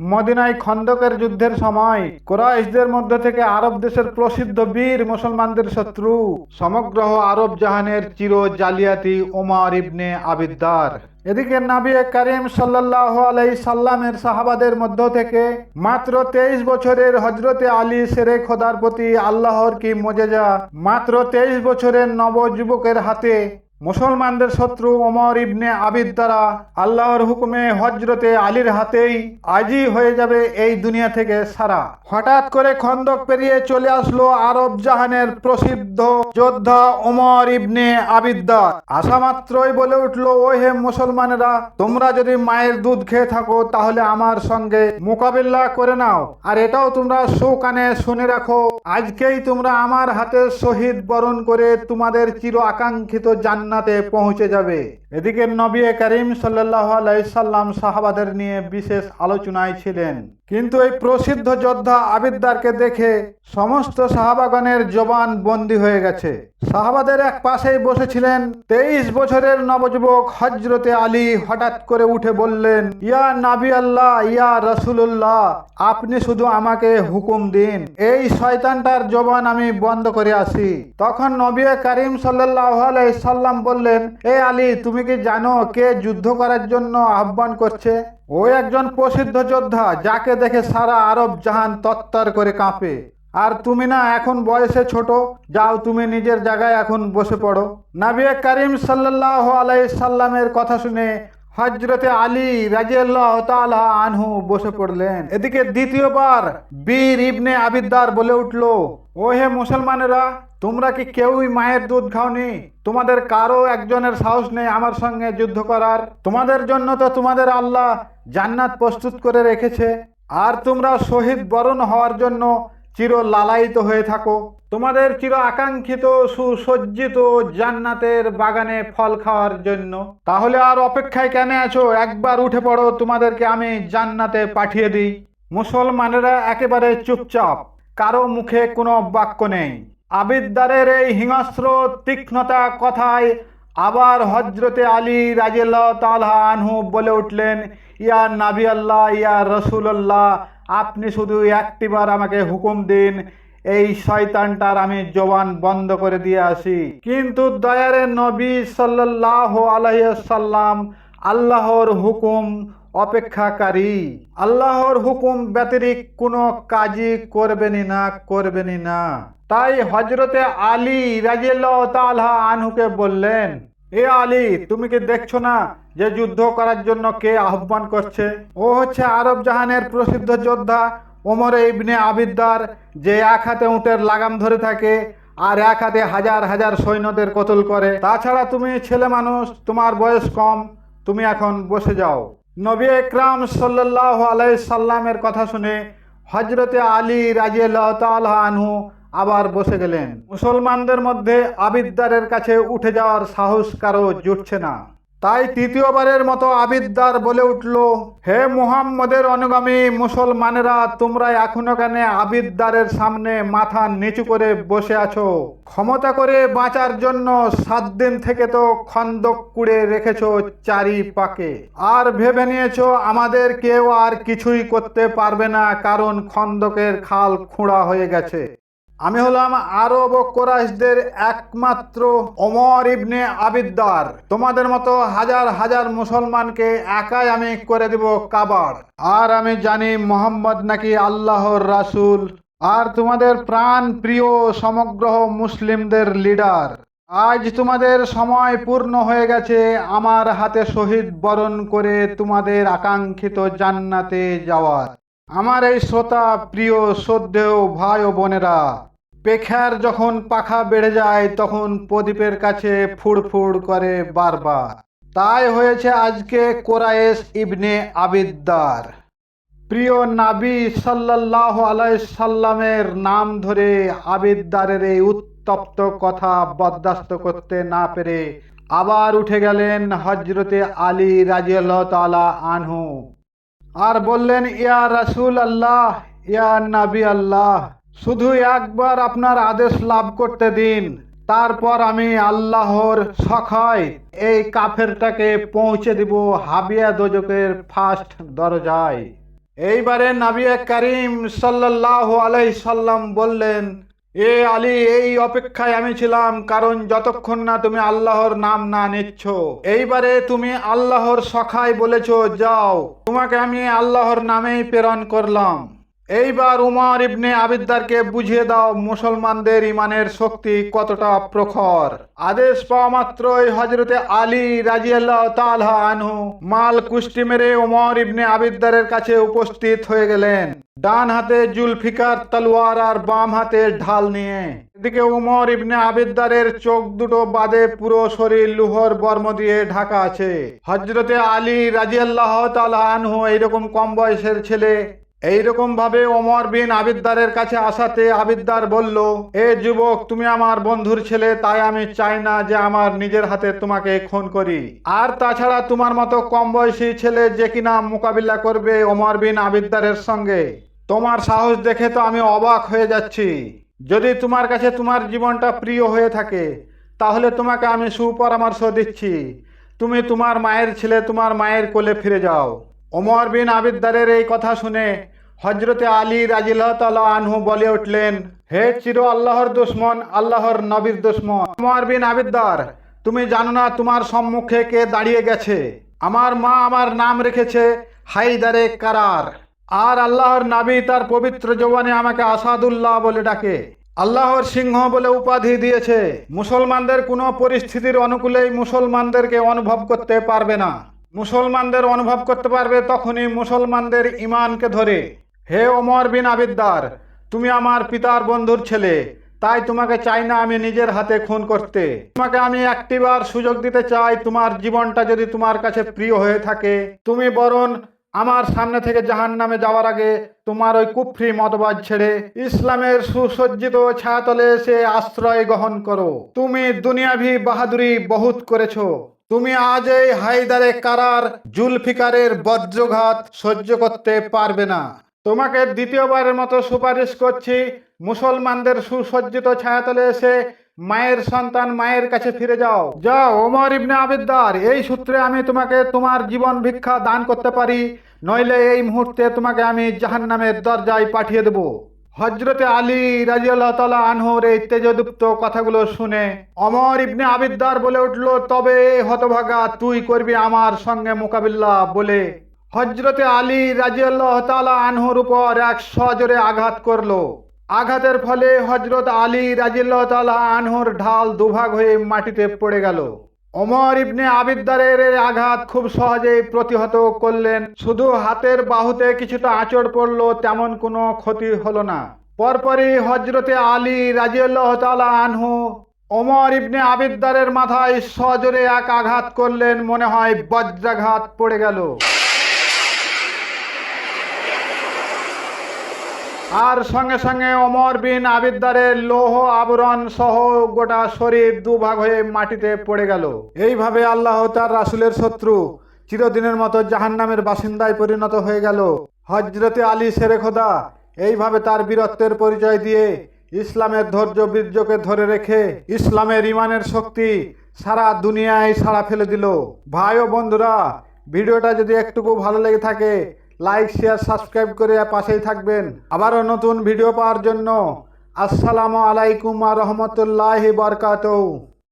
মদিনায় খন্দকের যুদ্ধের সময় কোরাইশদের মধ্য থেকে আরব দেশের প্রসিদ্ধ বীর মুসলমানদের শত্রু, সমগ্র আরব জাহানের চির জালিয়াতি ওমর ইবনে আবিদ্দার। এদিকে নাবি করিম সাল্লাহ আলাই সাল্লামের সাহাবাদের মধ্য থেকে মাত্র তেইশ বছরের হজরতে আলী সেরে খোদার প্রতি আল্লাহর কি মজেজা? মাত্র তেইশ বছরের নবযুবকের হাতে মুসলমানদের শত্রু ওমর ইবনে আবিদ দ্বারা আল্লাহর হুকুমে হজরতে আলীর হাতেই আজই হয়ে যাবে এই দুনিয়া থেকে সারা। হঠাৎ করে খন্দক পেরিয়ে চলে আসলো আরব জাহানের প্রসিদ্ধ যোদ্ধা ওমর ইবনে আবিদ্দার আসা মাত্রই বলে উঠল ও হে মুসলমানেরা, তোমরা যদি মায়ের দুধ খেয়ে থাকো, তাহলে আমার সঙ্গে মোকাবিলা করে নাও। আর এটাও তোমরা সুকানে শুনে রাখো, আজকেই তোমরা আমার হাতে শহীদ বরণ করে তোমাদের চির আকাঙ্ক্ষিত জান্নাতে পৌঁছে যাবে। এদিকে নবী করিম আলাইসাল্লাম সাহাবাদের নিয়ে বিশেষ আলোচনায় ছিলেন। কিন্তু এই প্রসিদ্ধ যোদ্ধা আবিদ্দারকে দেখে সমস্ত সাহাবাগণের জবান বন্দী হয়ে গেছে। সাহাবাদের এক পাশেই বসেছিলেন তেইশ বছরের নবযুবক হজরতে আলী হঠাৎ করে উঠে বললেন, ইয়া নাবি আল্লাহ, ইয়া রসুল্লাহ আপনি শুধু আমাকে হুকুম দিন, এই শয়তানটার জবান আমি বন্ধ করে আসি। তখন নবী করিম সাল্লাহ সাল্লাম বললেন, এ আলী, তুমি কি জানো কে যুদ্ধ করার জন্য আহ্বান করছে। ও একজন প্রসিদ্ধ যোদ্ধা, যাকে দেখে সারা আরব জাহান তত্তর করে কাঁপে। আর তুমি না এখন বয়সে ছোট, যাও তুমি নিজের জায়গায় এখন বসে পড়ো। নাবিয়ে করিম সাল্লাহ আলাই সাল্লামের কথা শুনে হজরতে আলী রাজিয়াল্লাহ তাআলা আনহু বসে পড়লেন। এদিকে দ্বিতীয়বার বীর ইবনে আবিদ্দার বলে উঠল ও হে মুসলমানেরা, তোমরা কি কেউই মায়ের দুধ খাওনি? তোমাদের কারও একজনের সাহস নেই আমার সঙ্গে যুদ্ধ করার। তোমাদের জন্য তো তোমাদের আল্লাহ জান্নাত প্রস্তুত করে রেখেছে। আর তোমরা শহীদ বরণ হওয়ার জন্য চির লালায়িত হয়ে থাকো। তোমাদের চির আকাঙ্ক্ষিত, সুসজ্জিত জান্নাতের বাগানে ফল খাওয়ার জন্য। তাহলে আর অপেক্ষায় কেন আছো? একবার উঠে পড়ো, তোমাদেরকে আমি জান্নাতে পাঠিয়ে দিই। মুসলমানেরা একেবারে চুপচাপ, কারও মুখে কোনো বাক্য নেই। আবিদ্দারের এই হিংস্র, তীক্ষ্ণতা কথায় আবার হজরতে আলী রাজিল্লাহ তালহা আনহু বলে উঠলেন, ইয়া নাবি আল্লাহ ইয়া রসুল্লাহ আপনি শুধু একটিবার আমাকে হুকুম দিন এই শয়তানটার আমি জবান বন্ধ করে দিয়ে আসি। কিন্তু দয়ারে নবী সাল্লাহ আলাইসাল্লাম আল্লাহর হুকুম অপেক্ষাকারী। আল্লাহর হুকুম ব্যতিরিক কোনো কাজই করবেনই না করবেনই না। তাই হজরতে আলী রাজিয়াল্লাহ আনহুকে বললেন, এ আলী, তুমি কি দেখছ না যে যুদ্ধ করার জন্য কে আহ্বান করছে? ও হচ্ছে আরব জাহানের প্রসিদ্ধ যোদ্ধা ওমর ইবনে আবিদ্দার যে এক হাতে উঁটের লাগাম ধরে থাকে আর এক হাতে হাজার হাজার সৈন্যদের কতল করে। তাছাড়া তুমি ছেলে মানুষ, তোমার বয়স কম, তুমি এখন বসে যাও। নবী একরাম সাল্লাহ আলাই সাল্লামের কথা শুনে হজরতে আলী রাজিয়াল্লাহ তাআলা আনহু আবার বসে গেলেন। মুসলমানদের মধ্যে আবিদ্দারের কাছে উঠে যাওয়ার সাহস কারও জুটছে না। তাই তৃতীয়বারের মতো আবিদ্দার বলে উঠল, হে মুহাম্মদের অনুগামী মুসলমানেরা, তোমরা এখনও কেন আবিদ্দারের সামনে মাথা নিচু করে বসে আছো? ক্ষমতা করে বাঁচার জন্য সাত দিন থেকে তো খন্দক কুড়ে রেখেছ চারি পাকে আর ভেবে নিয়েছো আমাদের কেউ আর কিছুই করতে পারবে না, কারণ খন্দকের খাল খুঁড়া হয়ে গেছে। আমি হলাম আরব কোরাইশদের একমাত্র ওমর ইবনে আবিদ্দার। তোমাদের মতো হাজার হাজার মুসলমানকে একাই আমি করে দেব কাবার। আর আমি জানি মোহাম্মদ নাকি আল্লাহর রাসূল। আর তোমাদের প্রাণ প্রিয় সমগ্র মুসলিমদের লিডার। আজ তোমাদের সময় পূর্ণ হয়ে গেছে, আমার হাতে শহীদ বরণ করে তোমাদের আকাঙ্ক্ষিত জান্নাতে যাওয়ার। আমার এই শ্রোতা, প্রিয়, শ্রদ্ধেয় ভাই ও বোনেরা পেখার যখন পাখা বেড়ে যায়, তখন প্রদীপের কাছে ফুড়ফুড় করে বারবার। তাই হয়েছে আজকে কোরায়েশ ইবনে আবিদ্দার। প্রিয় নাবি সাল্লাহ সাল্লামের নাম ধরে আবিদ্দারের এই উত্তপ্ত কথা বরদাস্ত করতে না পেরে আবার উঠে গেলেন হজরতে আলী রাজিয়াল্লাহ তালা আনহু। আর বললেন, ইয়া রাসূল আল্লাহ ইয়া নাবি আল্লাহ শুধু একবার আপনার আদেশ লাভ করতে দিন। তারপর আমি আল্লাহর সখায় এই কাফেরটাকে পৌঁছে দিব হাবিয়া দোজকের ফার্স্ট দরজায়। এইবারে নাবিয়া করিম সাল্লাহ আলাই সাল্লাম বললেন, এ আলী, এই অপেক্ষায় আমি ছিলাম, কারণ যতক্ষণ না তুমি আল্লাহর নাম না নিচ্ছ, এইবারে তুমি আল্লাহর সখাই বলেছ, যাও। তোমাকে আমি আল্লাহর নামেই প্রেরণ করলাম। এইবার উমর ইবনে আবিদ্দারকে বুঝিয়ে দাও মুসলমানদের ইমানের শক্তি কতটা প্রখর। আদেশ পাওয়া মাত্রই হজরতে আলী রাজিয়াল্লাহ তালহা আনহু মাল কুষ্টি মেরে উমর ইবনে আবিদ্দারের কাছে উপস্থিত হয়ে গেলেন। ডান হাতে জুলফিকার, তলোয়ার আর বাম হাতে ঢাল নিয়ে। এদিকে উমর ইবনে আবিদ্দারের চোখ দুটো বাদে পুরো শরীর লুহর বর্ম দিয়ে ঢাকা আছে। হজরতে আলী রাজিয়াল্লাহ তালহা আনহু এইরকম কম বয়সের ছেলে এইরকম ভাবে ওমর বিন আবিদ্দারের কাছে আসাতে আবিদ্দার বলল, এ যুবক, তুমি আমার বন্ধুর ছেলে, তাই আমি চাই না যে আমার নিজের হাতে তোমাকে খুন করি। আর তাছাড়া তোমার মতো কম বয়সী ছেলে যে কিনা মোকাবিলা করবে ওমর বিন আবিদ্দারের সঙ্গে। তোমার সাহস দেখে তো আমি অবাক হয়ে যাচ্ছি। যদি তোমার কাছে তোমার জীবনটা প্রিয় হয়ে থাকে, তাহলে তোমাকে আমি সুপরামর্শ দিচ্ছি। তুমি তোমার মায়ের ছেলে, তোমার মায়ের কোলে ফিরে যাও। ওমর বিন আবিদ্দারের এই কথা শুনে হজরতে আলী রাজিল্লাহ আনহু বলে উঠলেন, হে চির আল্লাহর দুশ্মন, আল্লাহর নবীর দুশ্মন। ওমর বিন আবিদ্দার তুমি জানো না তোমার সম্মুখে কে দাঁড়িয়ে গেছে? আমার মা আমার নাম রেখেছে হাইদারে কারার। আর আল্লাহর নাবি তার পবিত্র জবানে আমাকে আসাদুল্লাহ বলে ডাকে। আল্লাহর সিংহ বলে উপাধি দিয়েছে। মুসলমানদের কোনো পরিস্থিতির অনুকূলেই মুসলমানদেরকে অনুভব করতে পারবে না। মুসলমানদের অনুভব করতে পারবে তখনই মুসলমানদের ইমানকে ধরে। হে ওমর বিন আবিদ্দার, তুমি আমার পিতার বন্ধুর ছেলে, তাই তোমাকে চাই না আমি নিজের হাতে খুন করতে। তোমাকে আমি একটিবার সুযোগ দিতে চাই, তোমার জীবনটা যদি তোমার কাছে প্রিয় হয়ে থাকে, তুমি বরং আমার সামনে থেকে জাহান নামে যাওয়ার আগে তোমার ওই কুফরি মতবাদ ছেড়ে ইসলামের সুসজ্জিত ছায়াতলে এসে আশ্রয় গ্রহণ করো। তুমি দুনিয়াভি বাহাদুরি বহুত করেছ। তুমি আজ এই হায়দারে কারার জুলফিকারের বজ্রঘাত সহ্য করতে পারবে না। তোমাকে দ্বিতীয়বারের মতো সুপারিশ করছি, মুসলমানদের সুসজ্জিত ছায়াতলে এসে মায়ের সন্তান মায়ের কাছে ফিরে যাও। যাও, ওমর ইবনে আবিদ্দার, এই সূত্রে আমি তোমাকে তোমার জীবন ভিক্ষা দান করতে পারি, নইলে এই মুহূর্তে তোমাকে আমি জাহান্নামের দরজায় পাঠিয়ে দেব। হজরতে আলী রাজিয়াল্লাহ তালা আনহুর এই তেজদুপ্ত কথাগুলো শুনে অমর ইবনে আবিদ্দার বলে উঠল, তবে হতভাগা, তুই করবি আমার সঙ্গে মোকাবিল্লা বলে হজরতে আলী রাজিয়াল্লাহ তালা আনহুর উপর এক সজোরে আঘাত করল। আঘাতের ফলে হজরত আলী রাজিল্লাহ তালা আনহুর ঢাল দুভাগ হয়ে মাটিতে পড়ে গেল। ওমর ইবনে আবিদ্দারের আঘাত খুব সহজেই প্রতিহত করলেন। শুধু হাতের বাহুতে কিছুটা আঁচড় পড়ল, তেমন কোনো ক্ষতি হলো না। পরপরই হজরতে আলী রাজিউল্লাহ তালা আনহু অমর ইবনে আবিদ্দারের মাথায় সজোরে এক আঘাত করলেন, মনে হয় বজ্রাঘাত পড়ে গেল। আর সঙ্গে সঙ্গে অমর বিন আবিদ্দারের লৌহ আবরণ সহ গোটা শরীর দুভাগ হয়ে মাটিতে পড়ে গেল। এইভাবে আল্লাহ তার রাসুলের শত্রু চিরদিনের মতো জাহান্নামের বাসিন্দায় পরিণত হয়ে গেল। হজরতে আলী শেরে খোদা এইভাবে তার বীরত্বের পরিচয় দিয়ে ইসলামের ধৈর্য বীর্যকে ধরে রেখে ইসলামের ইমানের শক্তি সারা দুনিয়ায় সাড়া ফেলে দিল। ভাই ও বন্ধুরা, ভিডিওটা যদি একটুকু ভালো লেগে থাকে লাইক শেয়ার সাবস্ক্রাইব করে পাশেই থাকবেন। আবারও নতুন ভিডিও পাওয়ার জন্য। আসসালামু আলাইকুম রহমতুল্লাহ বারকাতৌ